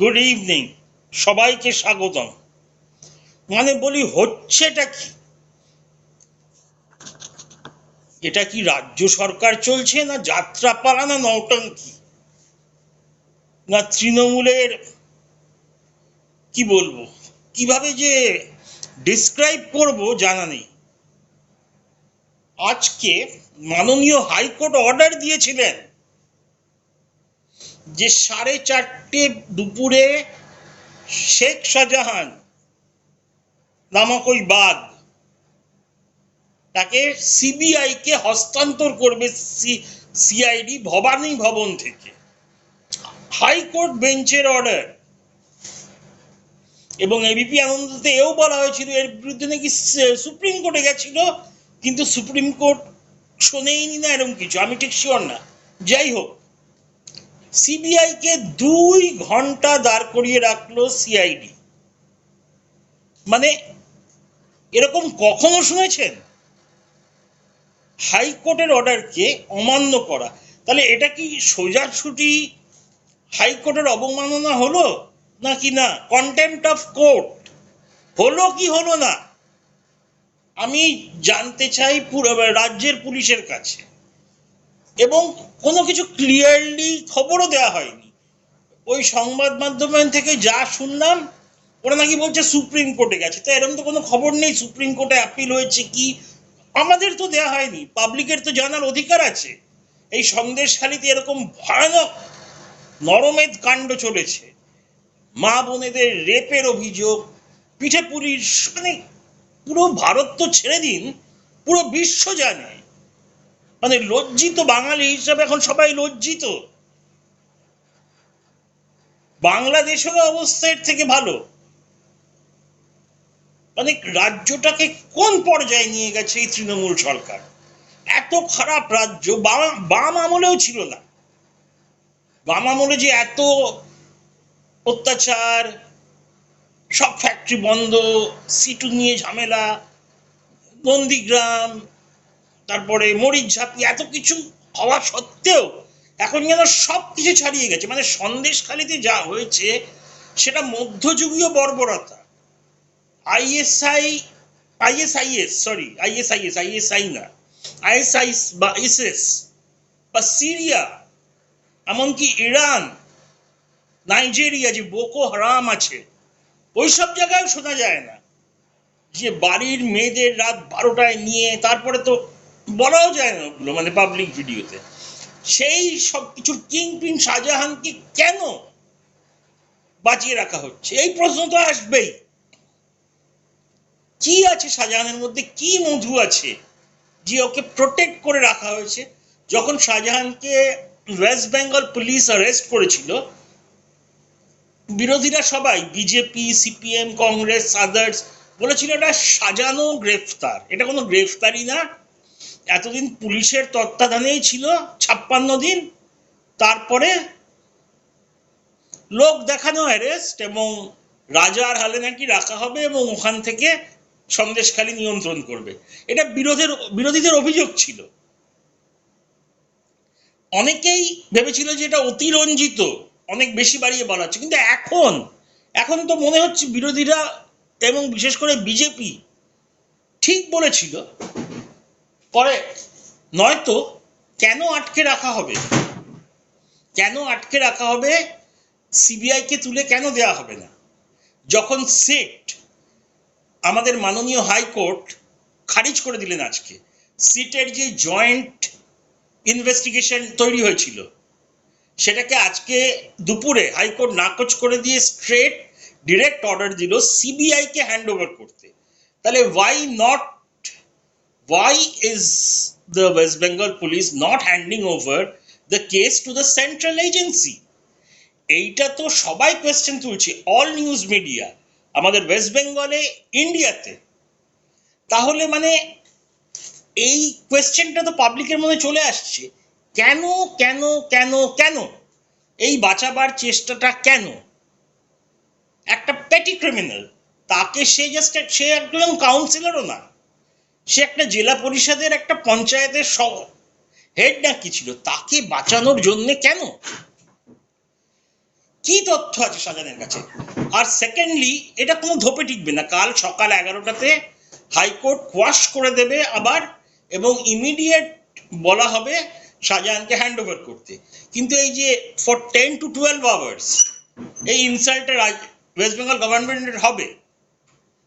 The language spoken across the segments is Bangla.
গুড ইভিনিং সবাইকে স্বাগতম। মানে বলি হচ্ছেটা কি? এটা কি রাজ্য সরকার চলছে না যাত্রাপালা না নৌটঙ্কি না তৃণমূলের কি বলব? কীভাবে যে ডিসক্রাইব করব জানা নেই। আজকে মাননীয় হাইকোর্ট অর্ডার দিয়েছিলেন। যে সাড়ে চারটে দুপুরে শেখ শাহজাহান নামক ওই বাঘ তাকে সিবিআই কে হস্তান্তর করবে সিআইডি ভবানী ভবন থেকে। হাইকোর্ট বেঞ্চের অর্ডার। এবং এবিপি আনন্দতে এও বলা হয়েছিল, এর বিরুদ্ধে নাকি সুপ্রিম কোর্টে গেছিল, কিন্তু সুপ্রিম কোর্ট শোনেইনি না এরকম কিছু। আমি ঠিক শিওর না। যাই হোক সিবিআই কে দুই ঘণ্টা দাঁড় করিয়ে রাখল সিআইডি মানে এরকম কখনো শুনেছেন? হাইকোর্টের অর্ডারকে অমান্য করা। তাহলে এটা কি সোজাছুটি হাইকোর্টের অবমাননা হলো নাকি না? কন্টেম্পট অফ কোর্ট হলো কি হলো না? আমি জানতে চাই রাজ্যের পুলিশের কাছে। এবং কোনো কিছু ক্লিয়ারলি খবরও দেওয়া হয়নি। ওই সংবাদ মাধ্যম থেকে যা শুনলাম, ওরা নাকি বলছে সুপ্রিম কোর্টে গেছে। তো এরকম তো কোনো খবর নেই, সুপ্রিম কোর্টে অ্যাপিল হয়েছে কি? আমাদের তো দেওয়া হয়নি পাবলিকের তো জানার অধিকার আছে। এই সন্দেশখালিতে এরকম ভয়ানক নরমেদ কাণ্ড চলেছে। মা বোনেদের রেপের অভিযোগ, পিঠে পুলিশ মানে পুরো ভারত তো ছেড়ে দিন, পুরো বিশ্ব জানে। মানে লজ্জিত বাঙালি হিসাবে এখন সবাই লজ্জিত। বাংলাদেশেরও অবস্থা এর থেকে ভালো। মানে রাজ্যটাকে কোন পর্যায়ে নিয়ে গেছে এই তৃণমূল সরকার? এত খারাপ রাজ্য, বাম আমলেও ছিল না। বাম আমলে যে এত অত্যাচার, সব ফ্যাক্টরি বন্ধ, সিটু নিয়ে ঝামেলা, নন্দীগ্রাম তারপরে মরিচ ঝাঁপি এত কিছু হওয়া সত্ত্বেও এখন যেন সব কিছু ছাড়িয়ে গেছে। মানে সন্দেশখালিতে যা হয়েছে, সেটা মধ্যযুগীয় বর্বরতা। ISI, ISIS sorry ISIS, ISI না আইএসআই বা এসএস বা সিরিয়া, এমনকি ইরান, নাইজেরিয়া যে বোকো হারাম আছে ওই সব জায়গায় শোনা যায় না। যে বাড়ির মেয়েদের রাত বারোটায় নিয়ে, তারপরে তো বলাও যায় না ওগুলো মানে পাবলিক ভিডিওতে সেই সব কিছুর কিং পিন শাহজাহানকে কেন বাঁচিয়ে রাখা হচ্ছে? এই প্রশ্ন তো আসবেই। কি আছে শাহজাহানের মধ্যে? কি মধু আছে যে ওকে প্রোটেক্ট করে রাখা হয়েছে? যখন শাহজাহানকে ওয়েস্ট বেঙ্গল পুলিশ অ্যারেস্ট করেছিল, বিরোধীরা সবাই বিজেপি সিপিএম কংগ্রেস আদার্স বলেছিল এটা সাজানো গ্রেফতার। এটা কোনো গ্রেফতারই না এতদিন পুলিশের তত্ত্বাবধানেই ছিল, ছাপ্পান্ন দিন। তারপরে লোক দেখানো অ্যারেস্ট এবং রাজার হালে নাকি রাখা হবে এবং ওখান থেকে সন্দেশখালী নিয়ন্ত্রণ করবে। এটা বিরোধের, বিরোধীদের অভিযোগ ছিল। অনেকেই ভেবেছিল যে এটা অতিরঞ্জিত, অনেক বেশি বাড়িয়ে বলা হচ্ছে। কিন্তু এখন এখন তো মনে হচ্ছে বিরোধীরা এবং বিশেষ করে বিজেপি ঠিক বলেছিল পরে নয়তো কেন আটকে রাখা হবে? কেন আটকে রাখা হবে? সিবিআইকে তুলে কেন দেয়া হবে না? যখন সেট আমাদের মাননীয় হাইকোর্ট খারিজ করে দিলেন আজকে, সিটের যে জয়েন্ট ইনভেস্টিগেশন তৈরি হয়েছিল, সেটাকে আজকে দুপুরে হাইকোর্ট নাকচ করে দিয়ে স্ট্রেট ডিরেক্ট অর্ডার দিল সিবিআইকে হ্যান্ড ওভার করতে। তাহলে why not why is the West Bengal police not handing over the case to the central agency? এইটা তো সবাই কোয়েশ্চেন তুলছে অল নিউজ মিডিয়া আমাদের ওয়েস্ট বেঙ্গলে ইন্ডিয়াতে তাহলে মানে এই কোয়েশ্চেনটা তো পাবলিকের মধ্যে চলে আসছে। কেন কেন কেন কেন? এই বাঁচাবার চেষ্টাটা কেন? একটা পেটি ক্রিমিনাল তাকে সে জাস্ট সে একজন কাউন্সিলরও না। সে একটা জেলা পরিষদের একটা পঞ্চায়েতের হেড না কি ছিল? তাকে বাঁচানোর জন্য কেন? কি তথ্য আছে শাহজাহানের কাছে? আর সেকেন্ডলি এটা কোনো ধোপে টিকবে না। কাল সকাল এগারোটাতে হাইকোর্ট কোয়াশ করে দেবে আবার এবং ইমিডিয়েট বলা হবে শাহজাহানকে হ্যান্ড ওভার করতে। কিন্তু এই যে for ten to twelve hours এই ইনসাল্টটা ওয়েস্ট বেঙ্গল গভর্নমেন্টের হবে।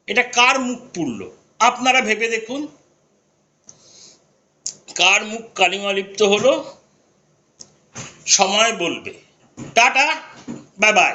এটা কার মুখ পুড়ল? আপনারা ভেবে দেখুন কার মুখ কালিমালিপ্ত হলো সময় বলবে। Tata bye bye